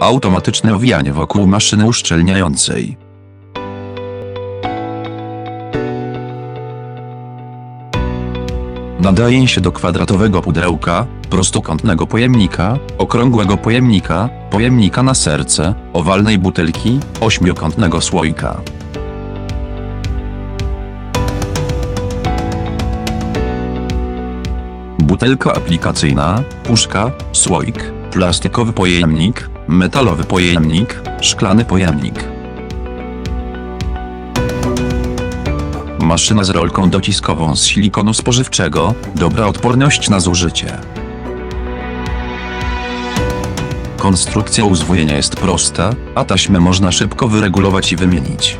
Automatyczne owijanie wokół maszyny uszczelniającej. Nadaje się do kwadratowego pudełka, prostokątnego pojemnika, okrągłego pojemnika, pojemnika na serce, owalnej butelki, ośmiokątnego słoika. Butelka aplikacyjna, puszka, słoik, plastikowy pojemnik, metalowy pojemnik, szklany pojemnik. Maszyna z rolką dociskową z silikonu spożywczego, dobra odporność na zużycie. Konstrukcja uzwojenia jest prosta, a taśmę można szybko wyregulować i wymienić.